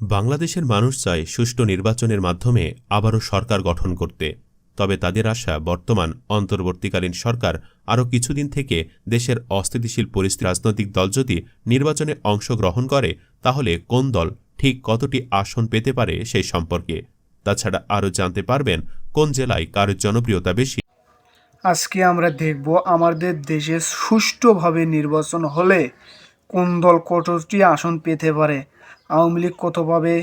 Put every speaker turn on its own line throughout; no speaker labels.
বাংলাদেশের মানুষ চায় সুষ্ঠু নির্বাচনের মাধ্যমে আবারও সরকার গঠন করতে। তবে তাদের আশা, বর্তমান অন্তর্বর্তীকালীন সরকার আরও কিছুদিন থেকে দেশের অস্থিতিশীল পরিস্থিতি, রাজনৈতিক দল যদি নির্বাচনে অংশগ্রহণ করে, তাহলে কোন দল ঠিক কতটি আসন পেতে পারে সেই সম্পর্কে। তাছাড়া আরও জানতে পারবেন কোন জেলায় কার জনপ্রিয়তা বেশি।
আজকে আমরা দেখব আমাদের দেশে সুষ্ঠুভাবে নির্বাচন হলে কোন দল কতটি আসন পেতে পারে। আওয়ামী লীগ কত পাবে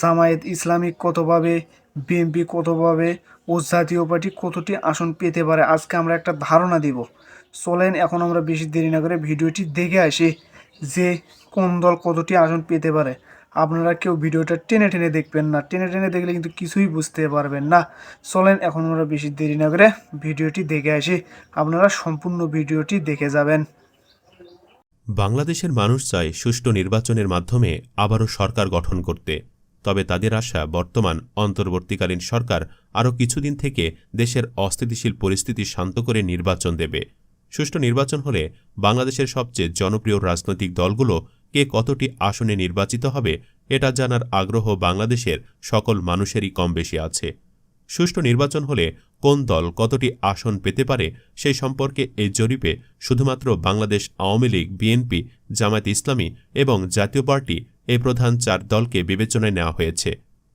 জামায়াত ইসলামিক কত পাবে বিএনপি কত পাবে ও জাতীয় পার্টি কতটি আসন পেতে পারে, আজকে আমরা একটা ধারণা দিব। চলেন এখন আমরা বেশি দেরি না করে ভিডিওটি দেখে আসি যে কোন দল কতটি আসন পেতে পারে। আপনারা কেউ ভিডিওটা টেনে টেনে দেখবেন না, টেনে টেনে দেখলে কিন্তু কিছুই বুঝতে পারবেন না। চলেন এখন আমরা বেশি দেরি না করে ভিডিওটি দেখে আসি, আপনারা সম্পূর্ণ ভিডিওটি দেখে যাবেন।
বাংলাদেশের মানুষ চায় সুষ্ঠু নির্বাচনের মাধ্যমে আবারও সরকার গঠন করতে। তবে তাদের আশা, বর্তমান, অন্তর্বর্তীকালীন সরকার আরও কিছুদিন থেকে দেশের অস্থিতিশীল পরিস্থিতি শান্ত করে নির্বাচন দেবে। সুষ্ঠু নির্বাচন হলে বাংলাদেশের সবচেয়ে জনপ্রিয় রাজনৈতিক দলগুলো কে কতটি আসনে নির্বাচিত হবে, এটা জানার আগ্রহ বাংলাদেশের সকল মানুষেরই কম বেশি আছে। সুষ্ঠু নির্বাচন হলে কোন দল কতটি আসন পেতে পারে সেই সম্পর্কে এই জরিপে শুধুমাত্র বাংলাদেশ আওয়ামী লীগ, বিএনপি, জামায়াত ইসলামী এবং জাতীয় পার্টি এই প্রধান চার দলকে বিবেচনায় নেওয়া হয়েছে।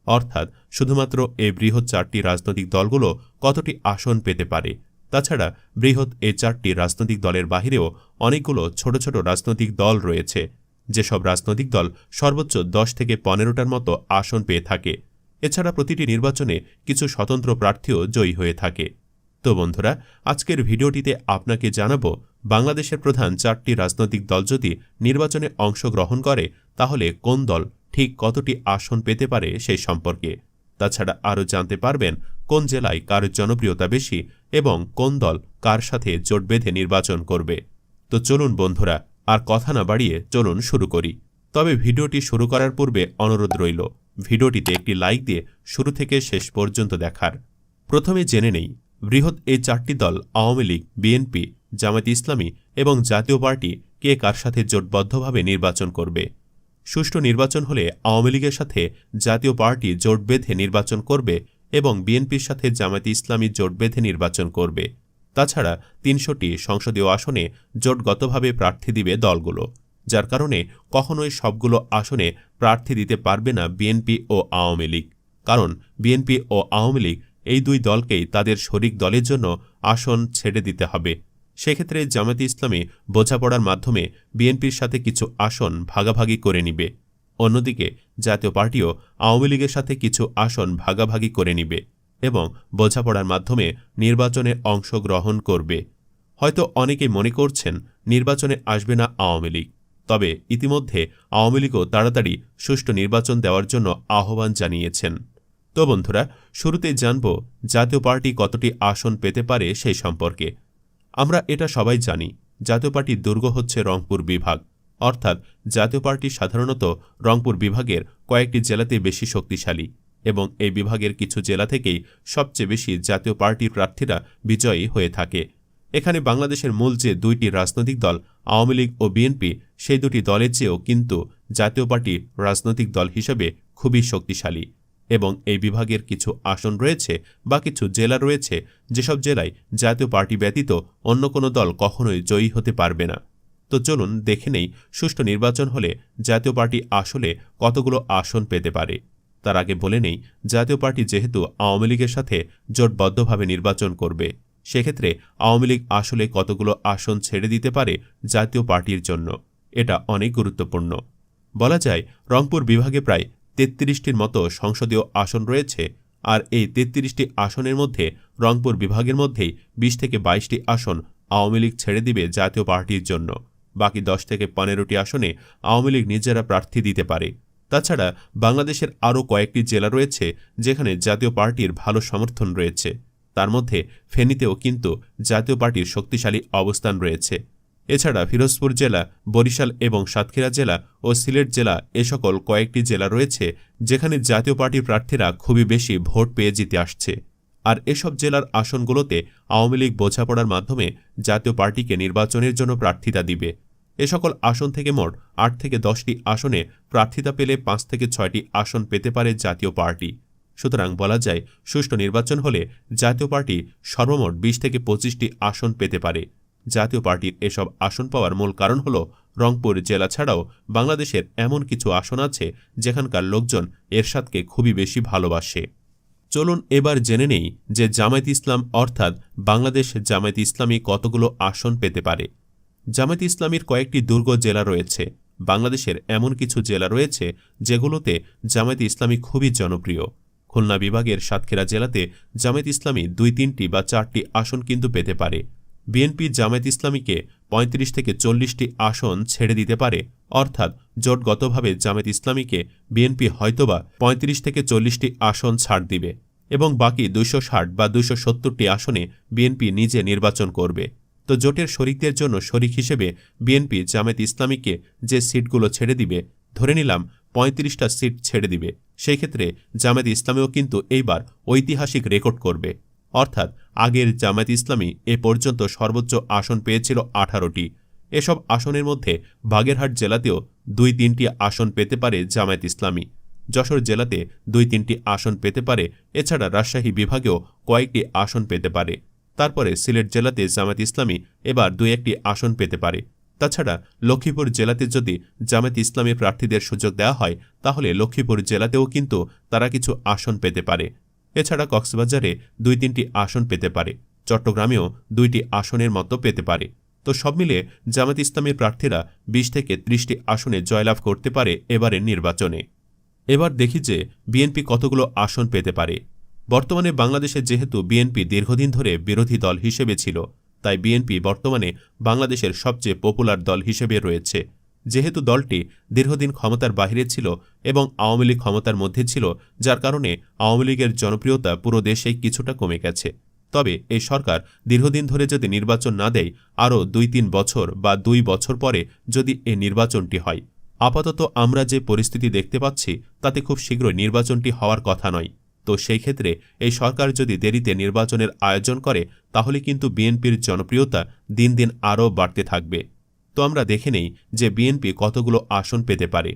অর্থাৎ শুধুমাত্র এই বৃহৎ চারটি রাজনৈতিক দলগুলো কতটি আসন পেতে পারে? তাছাড়া বৃহৎ এই চারটি রাজনৈতিক দলের বাহিরেও অনেকগুলো ছোট ছোট রাজনৈতিক দল রয়েছে। যেসব রাজনৈতিক দল সর্বোচ্চ দশ থেকে পনেরোটার মতো আসন পেয়ে থাকে। এছাড়া প্রতিটি নির্বাচনে কিছু স্বতন্ত্র প্রার্থীও জয়ী হয়ে থাকে। তো বন্ধুরা, আজকের ভিডিওটিতে আপনাকে জানাব, বাংলাদেশের প্রধান চারটি রাজনৈতিক দল যদি নির্বাচনে অংশগ্রহণ করে, তাহলে কোন দল ঠিক কতটি আসন পেতে পারে সেই সম্পর্কে? তাছাড়া আরও জানতে পারবেন, কোন জেলায় কার জনপ্রিয়তা বেশি এবং কোন দল কার সাথে জোট বেঁধে নির্বাচন করবে। তো চলুন বন্ধুরা, আর কথা না বাড়িয়ে চলুন শুরু করি। তবে ভিডিওটি শুরু করার পূর্বে অনুরোধ রইল ভিডিওটিতে একটি লাইক দিয়ে শুরু থেকে শেষ পর্যন্ত দেখার। প্রথমে জেনে নেই, বৃহৎ এই চারটি দল, আওয়ামী লীগ, বিএনপি, জামায়াত ইসলামী এবং জাতীয় পার্টি, কে কার সাথে জোটবদ্ধভাবে নির্বাচন করবে? সুষ্ঠু নির্বাচন হলে আওয়ামী লীগের সাথে জাতীয় পার্টি জোট বেঁধে নির্বাচন করবে এবং বিএনপির সাথে জামায়াত ইসলামী জোট বেঁধে নির্বাচন করবে। তাছাড়া তিনশোটি সংসদীয় আসনে জোটগতভাবে প্রার্থী দিবে দলগুলো। যার কারণে কখনোই সবগুলো আসনে প্রার্থী দিতে পারবে না বিএনপি ও আওয়ামী লীগ। কারণ বিএনপি ও আওয়ামী লীগ এই দুই দলকেই তাদের শরিক দলের জন্য আসন ছেড়ে দিতে হবে। সেক্ষেত্রে জামায়াতে ইসলামী বোঝাপড়ার মাধ্যমে বিএনপির সাথে কিছু আসন ভাগাভাগি করে নিবে। অন্যদিকে জাতীয় পার্টিও আওয়ামী লীগের সাথে কিছু আসন ভাগাভাগি করে নিবে এবং বোঝাপড়ার মাধ্যমে নির্বাচনে অংশগ্রহণ করবে। হয়তো অনেকেই মনে করছেন, নির্বাচনে আসবে না আওয়ামী লীগ। তবে ইতিমধ্যে আওয়ামী লীগও তাড়াতাড়ি সুষ্ঠু নির্বাচন দেওয়ার জন্য আহ্বান জানিয়েছেন। তো বন্ধুরা, শুরুতেই জানব জাতীয় পার্টি কতটি আসন পেতে পারে সেই সম্পর্কে। আমরা এটা সবাই জানি, জাতীয় পার্টির দুর্গ হচ্ছে রংপুর বিভাগ। অর্থাৎ জাতীয় পার্টি সাধারণত রংপুর বিভাগের কয়েকটি জেলাতে বেশি শক্তিশালী এবং এই বিভাগের কিছু জেলা থেকেই সবচেয়ে বেশি জাতীয় পার্টির প্রার্থীরা বিজয়ী হয়ে থাকে। এখানে বাংলাদেশের মূল যে দুইটি রাজনৈতিক দল, আওয়ামী লীগ ও বিএনপি, সেই দুটি দলের চেয়েও কিন্তু জাতীয় পার্টি রাজনৈতিক দল হিসেবে খুবই শক্তিশালী। এবং এই বিভাগের কিছু আসন রয়েছে বা কিছু জেলা রয়েছে, যেসব জেলায় জাতীয় পার্টি ব্যতীত অন্য কোনো দল কখনোই জয়ী হতে পারবে না। তো চলুন দেখে নেই সুষ্ঠু নির্বাচন হলে জাতীয় পার্টি আসলে কতগুলো আসন পেতে পারে। তার আগে বলে নেই, জাতীয় পার্টি যেহেতু আওয়ামী লীগের সাথে জোটবদ্ধভাবে নির্বাচন করবে। সেক্ষেত্রে আওয়ামী লীগ আসলে কতগুলো আসন ছেড়ে দিতে পারে জাতীয় পার্টির জন্য? এটা অনেক গুরুত্বপূর্ণ। বলা যায়, রংপুর বিভাগে প্রায় তেত্রিশটির মতো সংসদীয় আসন রয়েছে আর এই তেত্রিশটি আসনের মধ্যে রংপুর বিভাগের মধ্যেই বিশ থেকে বাইশটি আসন আওয়ামী লীগ ছেড়ে দিবে জাতীয় পার্টির জন্য। বাকি দশ থেকে পনেরোটি আসনে আওয়ামী লীগ নিজেরা প্রার্থী দিতে পারে। তাছাড়া বাংলাদেশের আরও কয়েকটি জেলা রয়েছে যেখানে জাতীয় পার্টির ভালো সমর্থন রয়েছে। তার মধ্যে ফেনীতেও কিন্তু জাতীয় পার্টির শক্তিশালী অবস্থান রয়েছে। এছাড়া ফিরোজপুর জেলা, বরিশাল এবং সাতক্ষীরা জেলা ও সিলেট জেলা এ সকল কয়েকটি জেলা রয়েছে যেখানে জাতীয় পার্টির প্রার্থীরা খুবই বেশি ভোট পেয়ে জিতে আসছে। আর এসব জেলার আসনগুলোতে আওয়ামী লীগ বোঝাপড়ার মাধ্যমে জাতীয় পার্টিকে নির্বাচনের জন্য প্রার্থিতা দিবে। এ সকল আসন থেকে মোট আট থেকে দশটি আসনে প্রার্থিতা পেলে পাঁচ থেকে ছয়টি আসন পেতে পারে জাতীয় পার্টি। সুতরাং বলা যায়, সুষ্ঠু নির্বাচন হলে জাতীয় পার্টি সর্বমোট বিশ থেকে পঁচিশটি আসন পেতে পারে। জাতীয় পার্টির এসব আসন পাওয়ার মূল কারণ হল রংপুর জেলা ছাড়াও বাংলাদেশের এমন কিছু আসন আছে যেখানকার লোকজন এরশাদকে খুবই বেশি ভালোবাসে। চলুন এবার জেনে নেই যে জামায়াত ইসলাম অর্থাৎ বাংলাদেশ জামায়াত ইসলামী কতগুলো আসন পেতে পারে। জামায়াত ইসলামীর কয়েকটি দুর্গ জেলা রয়েছে। বাংলাদেশের এমন কিছু জেলা রয়েছে যেগুলোতে জামায়াত ইসলামী খুবই জনপ্রিয়। খুলনা বিভাগের সাতক্ষীরা জেলাতে জামায়াত ইসলামী দুই, তিনটি বা চারটি আসন কিন্তু পেতে পারে। বিএনপি জামায়াত ইসলামীকে ৩৫ থেকে চল্লিশটি আসন ছেড়ে দিতে পারে, অর্থাৎ জোটগতভাবে জামায়াত ইসলামীকে বিএনপি হয়তোবা ৩৫ থেকে চল্লিশটি আসন ছাড় দিবে এবং বাকি দুইশো ষাট বা দুইশো আসনে বিএনপি নিজে নির্বাচন করবে। তো জোটের শরিকদের জন্য শরিক হিসেবে বিএনপি জামায়াত ইসলামীকে যে সিটগুলো ছেড়ে দিবে, ধরে নিলাম পঁয়ত্রিশটা সিট ছেড়ে দিবে। সেই ক্ষেত্রে জামায়াত ইসলামীও কিন্তু এইবার ঐতিহাসিক রেকর্ড করবে। অর্থাৎ আগের জামায়াত ইসলামী এ পর্যন্ত সর্বোচ্চ আসন পেয়েছিল আঠারোটি। এসব আসনের মধ্যে বাগেরহাট জেলাতেও দুই তিনটি আসন পেতে পারে জামায়াত ইসলামী। যশোর জেলাতে দুই তিনটি আসন পেতে পারে, এছাড়া রাজশাহী বিভাগেও কয়েকটি আসন পেতে পারে। তারপরে সিলেট জেলাতে জামায়াত ইসলামী এবার দুই একটি আসন পেতে পারে। তাছাড়া লক্ষ্মীপুর জেলাতে যদি জামায়াত ইসলামী প্রার্থীদের সুযোগ দেওয়া হয়, তাহলে লক্ষ্মীপুর জেলাতেও কিন্তু তারা কিছু আসন পেতে পারে। এছাড়া কক্সবাজারে দুই তিনটি আসন পেতে পারে, চট্টগ্রামেও দুইটি আসনের মতো পেতে পারে। তো সব মিলে জামাত ইসলামের প্রার্থীরা বিশ থেকে ত্রিশটি আসনে জয়লাভ করতে পারে এবারের নির্বাচনে। এবার দেখি যে বিএনপি কতগুলো আসন পেতে পারে। বর্তমানে বাংলাদেশে যেহেতু বিএনপি দীর্ঘদিন ধরে বিরোধী দল হিসেবে ছিল তাই বিএনপি বর্তমানে বাংলাদেশের সবচেয়ে পপুলার দল হিসেবে রয়েছে। যেহেতু দলটি দীর্ঘদিন ক্ষমতার বাহিরে ছিল এবং আওয়ামী লীগ ক্ষমতার মধ্যে ছিল, যার কারণে আওয়ামী লীগের জনপ্রিয়তা পুরো দেশেই কিছুটা কমে গেছে। তবে এই সরকার দীর্ঘদিন ধরে যদি নির্বাচন না দেয়, আরও দুই তিন বছর বা দুই বছর পরে যদি এ নির্বাচনটি হয়। আপাতত আমরা যে পরিস্থিতি দেখতে পাচ্ছি, তাতে খুব শীঘ্রই নির্বাচনটি হওয়ার কথা নয়। তো সেই ক্ষেত্রে এই সরকার যদি দেরিতে নির্বাচনের আয়োজন করে, তাহলে কিন্তু বিএনপির জনপ্রিয়তা দিন দিন আরও বাড়তে থাকবে। তো আমরা দেখে নেই যে বিএনপি কতগুলো আসন পেতে পারে।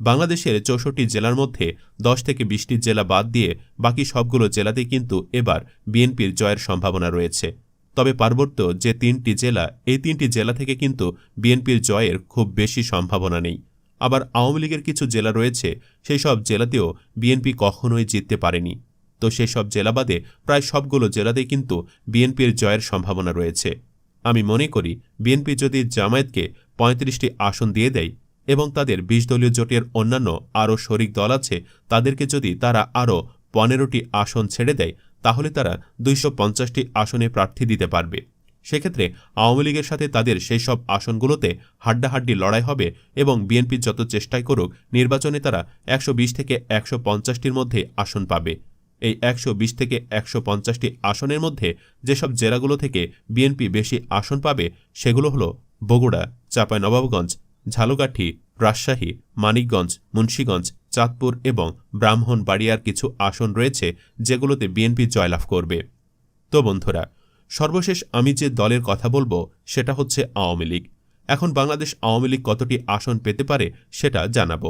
বাংলাদেশের চৌষট্টি জেলার মধ্যে দশ থেকে বিশটি জেলা বাদ দিয়ে বাকি সবগুলো জেলাতে কিন্তু এবার বিএনপির জয়ের সম্ভাবনা রয়েছে। তবে পার্বত্য যে তিনটি জেলা, এই তিনটি জেলা থেকে কিন্তু বিএনপির জয়ের খুব বেশি সম্ভাবনা নেই। আবার আওয়ামী লীগের কিছু জেলা রয়েছে, সেই সব জেলাতেও বিএনপি কখনোই জিততে পারেনি। তো সেই সব জেলা বাদে প্রায় সবগুলো জেলাতেই কিন্তু বিএনপির জয়ের সম্ভাবনা রয়েছে। আমি মনে করি বিএনপি যদি জামায়াতকে পঁয়ত্রিশটি আসন দিয়ে দেয় এবং তাদের বিশ দলীয় জোটের অন্যান্য আরও শরিক দল আছে, তাদেরকে যদি তারা আরও পনেরোটি আসন ছেড়ে দেয়, তাহলে তারা দুইশো আসনে প্রার্থী দিতে পারবে। সেক্ষেত্রে আওয়ামী লীগের সাথে তাদের সেই সব আসনগুলোতে হাড্ডাহাড্ডি লড়াই হবে এবং বিএনপি যত চেষ্টাই করুক, নির্বাচনে তারা একশো বিশ থেকে একশো পঞ্চাশটির মধ্যে আসন পাবে। এই একশো বিশ থেকে একশো পঞ্চাশটি আসনের মধ্যে যেসব জেলাগুলো থেকে বিএনপি বেশি আসন পাবে, সেগুলো হলো বগুড়া, চাঁপাইনবাবগঞ্জ, ঝালকাঠি, রাজশাহী, মানিকগঞ্জ, মুন্সীগঞ্জ, চাঁদপুর এবং ব্রাহ্মণবাড়িয়ার কিছু আসন রয়েছে যেগুলোতে বিএনপি জয়লাভ করবে। তো বন্ধুরা সর্বশেষ আমি যে দলের কথা বলব, সেটা হচ্ছে আওয়ামী লীগ। এখন বাংলাদেশ আওয়ামী লীগ কতটি আসন পেতে পারে, সেটা জানাব।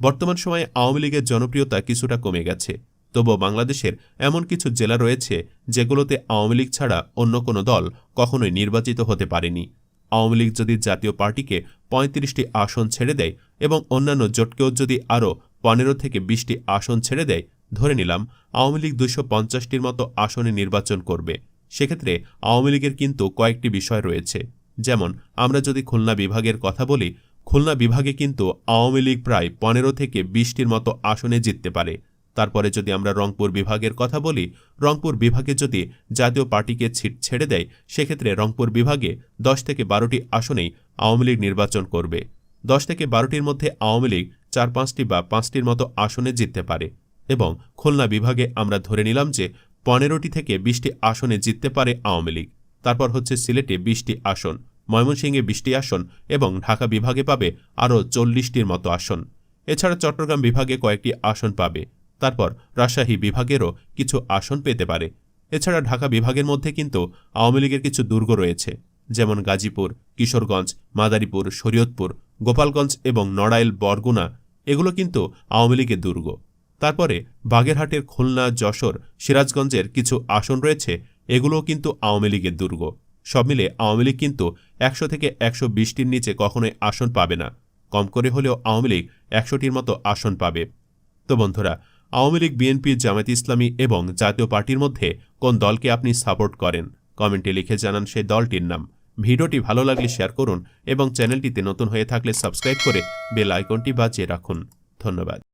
বর্তমান সময়ে আওয়ামী লীগের জনপ্রিয়তা কিছুটা কমে গেছে। তবুও বাংলাদেশের এমন কিছু জেলা রয়েছে, যেগুলোতে আওয়ামী লীগ ছাড়া অন্য কোনো দল কখনোই নির্বাচিত হতে পারেনি। আওয়ামী লীগ যদি জাতীয় পার্টিকে পঁয়ত্রিশটি আসন ছেড়ে দেয় এবং অন্যান্য জোটকেও যদি আরও পনেরো থেকে বিশটি আসন ছেড়ে দেয়, ধরে নিলাম, আওয়ামী লীগ দুইশো পঞ্চাশটির মতো আসনে নির্বাচন করবে। সেক্ষেত্রে আওয়ামী লীগের কিন্তু কয়েকটি বিষয় রয়েছে। যেমন, আমরা যদি খুলনা বিভাগের কথা বলি, খুলনা বিভাগে কিন্তু আওয়ামী লীগ প্রায় পনেরো থেকে বিশটির মতো আসনে জিততে পারে। তারপরে যদি আমরা রংপুর বিভাগের কথা বলি, রংপুর বিভাগে যদি জাতীয় পার্টিকে ছিট ছেড়ে দেয়, সেক্ষেত্রে রংপুর বিভাগে দশ থেকে বারোটি আসনেই আওয়ামী লীগ নির্বাচন করবে। দশ থেকে বারোটির মধ্যে আওয়ামী লীগ চার, পাঁচটি বা পাঁচটির মতো আসনে জিততে পারে। এবং খুলনা বিভাগে আমরা ধরে নিলাম যে পনেরোটি থেকে বিশটি আসনে জিততে পারে আওয়ামী লীগ। তারপর হচ্ছে সিলেটে বিশটি আসন, ময়মনসিংহে বিশটি আসন এবং ঢাকা বিভাগে পাবে আরও চল্লিশটির মতো আসন। এছাড়া চট্টগ্রাম বিভাগে কয়েকটি আসন পাবে। তারপর রাজশাহী বিভাগেরও কিছু আসন পেতে পারে। এছাড়া ঢাকা বিভাগের মধ্যে কিন্তু আওয়ামী লীগের কিছু দুর্গ রয়েছে, যেমন গাজীপুর, কিশোরগঞ্জ, মাদারীপুর, শরীয়তপুর, গোপালগঞ্জ এবং নড়াইল, বরগুনা। এগুলো কিন্তু আওয়ামী লীগের দুর্গ। তারপরে বাগেরহাটের খুলনা, যশোর, সিরাজগঞ্জের কিছু আসন রয়েছে, এগুলোও কিন্তু আওয়ামী লীগের দুর্গ। সব মিলে আওয়ামী লীগ কিন্তু একশো থেকে একশো বিশটির নিচে কখনোই আসন পাবে না। কম করে হলেও আওয়ামী লীগ একশোটির মতো আসন পাবে। তো বন্ধুরা, আওয়ামী লীগ, বিএনপি, জামায়াত ইসলামী এবং জাতীয় পার্টির মধ্যে কোন দলকে আপনি সাপোর্ট করেন? কমেন্টে লিখে জানান সেই দলটির নাম। ভিডিওটি ভালো লাগলে শেয়ার করুন এবং চ্যানেলটিতে নতুন হয়ে থাকলে সাবস্ক্রাইব করে বেল আইকনটি বাজিয়ে রাখুন। ধন্যবাদ।